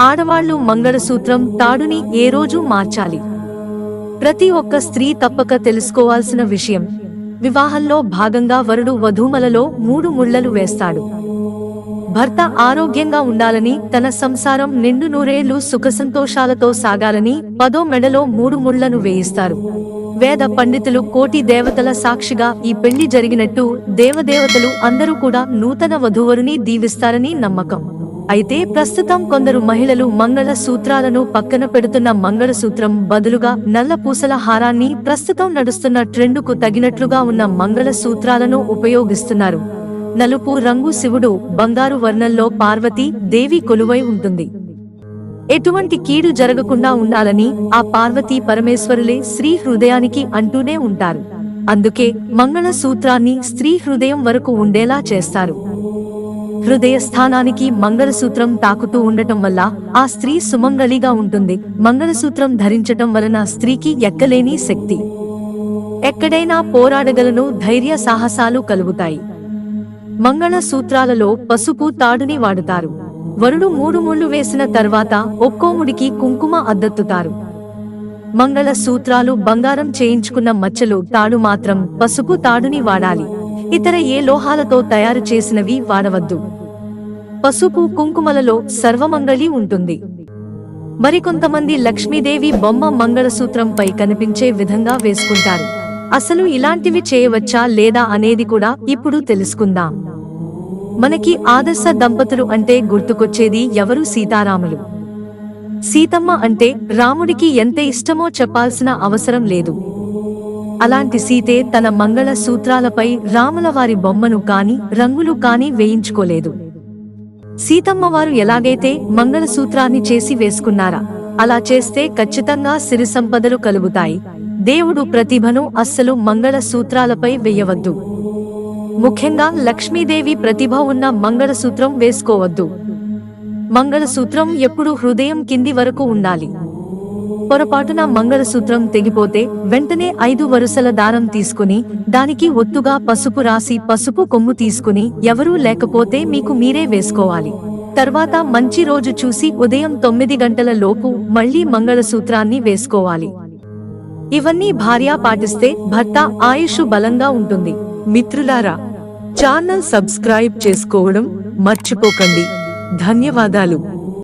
ఆడవాళ్ళు మంగళసూత్రం తాడుని ఏ రోజు మార్చాలి? ప్రతి ఒక్క స్త్రీ తప్పక తెలుసుకోవాల్సిన విషయం. వివాహంలో భాగంగా వరుడు వధూమలలో మూడు ముళ్ళలు వేస్తాడు. భర్త ఆరోగ్యంగా ఉండాలని తన సంసారం నిండు నూరేళ్ళు సుఖసంతోషాలతో సాగాలని పదో మెడలో మూడు ముళ్ళను వేయిస్తారు. వేద పండితులు కోటి దేవతల సాక్షిగా ఈ పెళ్ళి జరిగినట్టు దేవదేవతలు అందరూ కూడా నూతన వధూవరుని దీవిస్తారని నమ్మకం. అయితే ప్రస్తుతం కొందరు మహిళలు మంగళ సూత్రాలను పక్కన పెడుతున్న మంగళసూత్రం బదులుగా నల్ల పూసల హారాన్ని ప్రస్తుతం నడుస్తున్న ట్రెండుకు తగినట్లుగా ఉన్న మంగళ సూత్రాలను ఉపయోగిస్తున్నారు. నలుపు రంగు శివుడు బంగారు వర్ణంలో పార్వతి దేవి కొలువై ఉంటుంది. ఎటువంటి కీడు జరగకుండా ఉండాలని ఆ పార్వతీ పరమేశ్వరులే స్త్రీ హృదయానికి అంటూనే ఉంటారు. అందుకే మంగళ సూత్రాన్ని స్త్రీ హృదయం వరకు ఉండేలా చేస్తారు. హృదయ స్థానానికి మంగళసూత్రం తాకుతూ ఉండటం వల్ల ఆ స్త్రీ సుమంగళిగా ఉంటుంది. మంగళసూత్రం ధరించటం వలన స్త్రీకి ఎక్కలేని శక్తి. ఎక్కడైనా పోరాడగలను ధైర్య సాహసాలు కలుగుతాయి. మంగళసూత్రాలలో పసుపు తాడుని వాడుతారు. వరుడు మూడు ముళ్ళు వేసిన తర్వాత ఒక్కో ముడికి కుంకుమ అద్దెత్తుతారు. మంగళ సూత్రాలు బంగారం చేయించుకున్న మచ్చలు తాడు మాత్రం పసుపు తాడుని వాడాలి. ఇతర ఏ లోహాలతో తయారు చేసినవి వాడవద్దు. పసుపు కుంకుమలలో సర్వమంగళి ఉంటుంది. మరికొంతమంది లక్ష్మీదేవి బొమ్మ మంగళసూత్రంపై కనిపించే విధంగా వేసుకుంటారు. అసలు ఇలాంటివి చేయవచ్చా లేదా అనేది కూడా ఇప్పుడు తెలుసుకుందాం. మనకి ఆదర్శ దంపతులు అంటే గుర్తుకొచ్చేది ఎవరు? సీతారాములు. సీతమ్మ అంటే రాముడికి ఎంత ఇష్టమో చెప్పాల్సిన అవసరం లేదు. అలాంటి సీతే తన మంగళ సూత్రాలపై రాముల వారి బొమ్మను కాని రంగులు కాని వేయించుకోలేదు. సీతమ్మవారు ఎలాగైతే మంగళసూత్రాన్ని చేసి వేసుకున్నారా అలా చేస్తే ఖచ్చితంగా సిరి సంపదలు కలుగుతాయి. దేవుడు ప్రతిభను అస్సలు మంగళసూత్రాలపై వెయ్యవద్దు వేయవద్దు. ముఖ్యంగా లక్ష్మీదేవి ప్రతిభ ఉన్న మంగళసూత్రం వేసుకోవద్దు. మంగళసూత్రం ఎప్పుడు హృదయం కింది వరకు ఉండాలి. పొరపాటున మంగళసూత్రం తెగిపోతే వెంటనే ఐదు వరుసల దారం తీసుకుని దానికి ఒత్తుగా పసుపు రాసి పసుపు కొమ్ము తీసుకుని ఎవరూ లేకపోతే మీకు మీరే వేసుకోవాలి. తర్వాత మంచి రోజు చూసి ఉదయం తొమ్మిది గంటల లోపు మళ్ళీ మంగళసూత్రాన్ని వేసుకోవాలి. ఇవన్నీ భార్య పాటిస్తే భర్త ఆయుష్ బలంగా ఉంటుంది. మిత్రులారా ఛానల్ సబ్స్క్రైబ్ చేసుకోవడం మర్చిపోకండి. ధన్యవాదాలు.